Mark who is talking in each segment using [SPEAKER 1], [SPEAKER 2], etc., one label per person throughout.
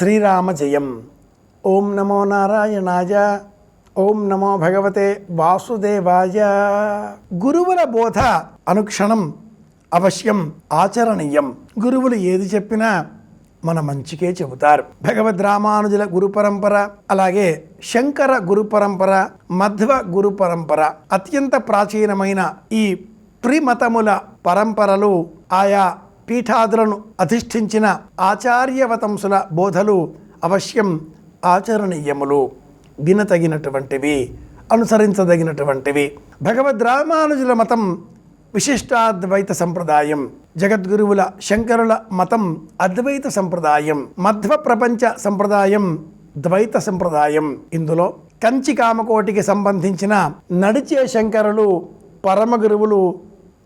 [SPEAKER 1] శ్రీరామ జయం ఓం నమో నారాయణాయ. ఓం నమో భగవతే వాసుదేవాయ. గురువుల బోధ అనుక్షణం అవశ్యం ఆచరణీయం. గురువులు ఏది చెప్పినా మన మంచికే చెబుతారు. భగవద్ రామానుజుల గురు పరంపర అలాగే శంకర గురు పరంపర మధ్వ గురు పరంపర అత్యంత ప్రాచీనమైన ఈ త్రిమతముల పరంపరలు ఆయా పీఠాదులను అధిష్ఠించిన ఆచార్యవతంసుల బోధలు అవశ్యం ఆచరణీయములు. వినతగినటువంటివి అనుసరించదగినటువంటివి. భగవద్ రామానుజుల మతం విశిష్టాద్వైత సంప్రదాయం. జగద్గురువుల శంకరుల మతం అద్వైత సంప్రదాయం. మధ్వ ప్రపంచ సంప్రదాయం ద్వైత సంప్రదాయం. ఇందులో కంచి కామకోటికి సంబంధించిన నడిచే శంకరులు పరమ గురువులు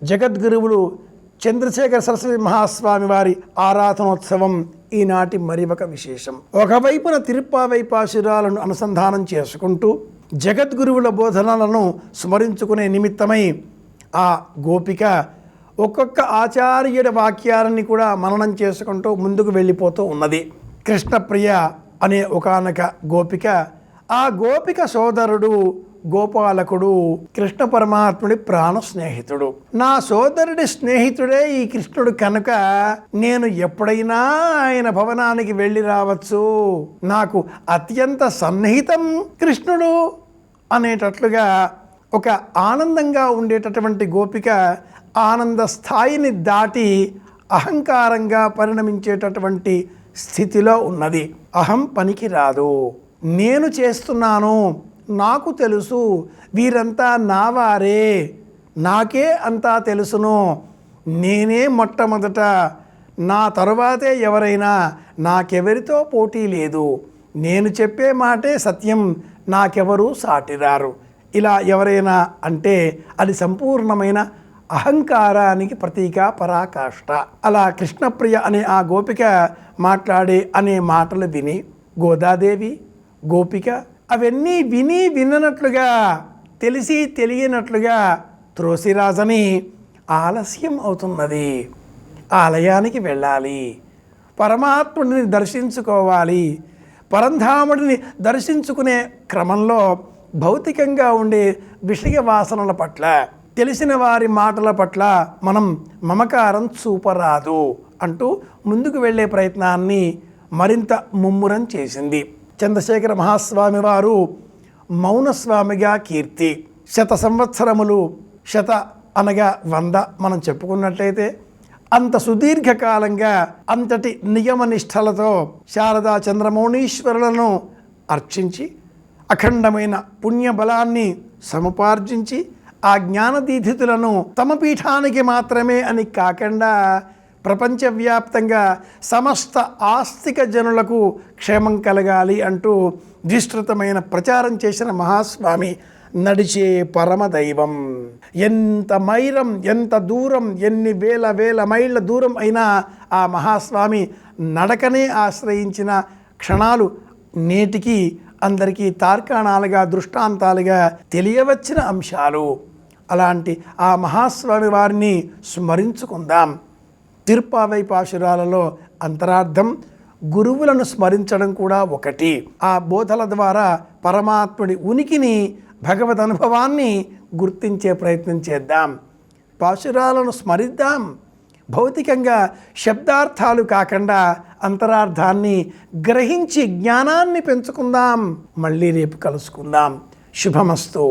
[SPEAKER 1] జగద్గురువులు చంద్రశేఖర సరస్వతి మహాస్వామి వారి ఆరాధనోత్సవం ఈనాటి మరి ఒక విశేషం. ఒకవైపున తిరుప్పావైపాశురాలను అనుసంధానం చేసుకుంటూ జగద్గురువుల బోధనలను స్మరించుకునే నిమిత్తమై ఆ గోపిక ఒక్కొక్క ఆచార్యుడి వాక్యాలని కూడా మననం చేసుకుంటూ ముందుకు వెళ్ళిపోతూ ఉన్నది. కృష్ణప్రియ అనే ఒకానొక గోపిక ఆ గోపిక సోదరుడు గోపాలకుడు కృష్ణ పరమాత్ముడి ప్రాణ స్నేహితుడు. నా సోదరుడి స్నేహితుడే ఈ కృష్ణుడు కనుక నేను ఎప్పుడైనా ఆయన భవనానికి వెళ్ళి రావచ్చు. నాకు అత్యంత సన్నిహితం కృష్ణుడు అనేటట్లుగా ఒక ఆనందంగా ఉండేటటువంటి గోపిక ఆనంద స్థాయిని దాటి అహంకారంగా పరిణమించేటటువంటి స్థితిలో ఉన్నది. అహం పనికి రాదు. నేను చేస్తున్నాను. నాకు తెలుసు వీరంతా నావారే. నాకే అంతా తెలుసును. నేనే మొట్టమొదట. నా తరువాతే ఎవరైనా నాకెవరితో పోటీ లేదు. నేను చెప్పే మాటే సత్యం. నాకెవరూ సాటిరారు. ఇలా ఎవరైనా అంటే అది సంపూర్ణమైన అహంకారానికి ప్రతీక పరాకాష్ట. అలా కృష్ణప్రియ అనే ఆ గోపిక మాట్లాడే అనే మాటలు విని గోదాదేవి గోపిక అవన్నీ విని విన్నట్లుగా తెలిసి తెలియనట్లుగా త్రోసిరాజని ఆలస్యం అవుతున్నది. ఆలయానికి వెళ్ళాలి. పరమాత్ముడిని దర్శించుకోవాలి. పరంధాముడిని దర్శించుకునే క్రమంలో భౌతికంగా ఉండే విషయ వాసనల పట్ల తెలిసిన వారి మాటల పట్ల మనం మమకారం చూపరాదు అంటూ ముందుకు వెళ్ళే ప్రయత్నాన్ని మరింత ముమ్మురం చేసింది. చంద్రశేఖర మహాస్వామి వారు మౌనస్వామిగా కీర్తి శత సంవత్సరములు శత అనగా వంద మనం చెప్పుకున్నట్లయితే అంత సుదీర్ఘకాలంగా అంతటి నియమనిష్టలతో శారదా చంద్రమౌణీశ్వరులను అర్చించి అఖండమైన పుణ్యబలాన్ని సముపార్జించి ఆ జ్ఞానదీధితులను తమ పీఠానికి మాత్రమే అని కాకుండా ప్రపంచవ్యాప్తంగా సమస్త ఆస్తిక జనులకు క్షేమం కలగాలి అంటూ విస్తృతమైన ప్రచారం చేసిన మహాస్వామి నడిచే పరమదైవం. ఎంత మైరం ఎంత దూరం ఎన్ని వేల వేల మైళ్ళ దూరం అయినా ఆ మహాస్వామి నడకనే ఆశ్రయించిన క్షణాలు నేటికి అందరికీ తార్కాణాలుగా దృష్టాంతాలుగా తెలియవచ్చిన అంశాలు. అలాంటి ఆ మహాస్వామి వారిని స్మరించుకుందాం. తిరుపావై పాశురాలలో అంతరార్థం గురువులను స్మరించడం కూడా ఒకటి. ఆ బోధల ద్వారా పరమాత్ముడి ఉనికిని భగవద్ అనుభవాన్ని గుర్తించే ప్రయత్నం చేద్దాం. పాశురాలను స్మరిద్దాం. భౌతికంగా శబ్దార్థాలు కాకుండా అంతరార్థాన్ని గ్రహించి జ్ఞానాన్ని పెంచుకుందాం. మళ్ళీ రేపు కలుసుకుందాం. శుభమస్తు.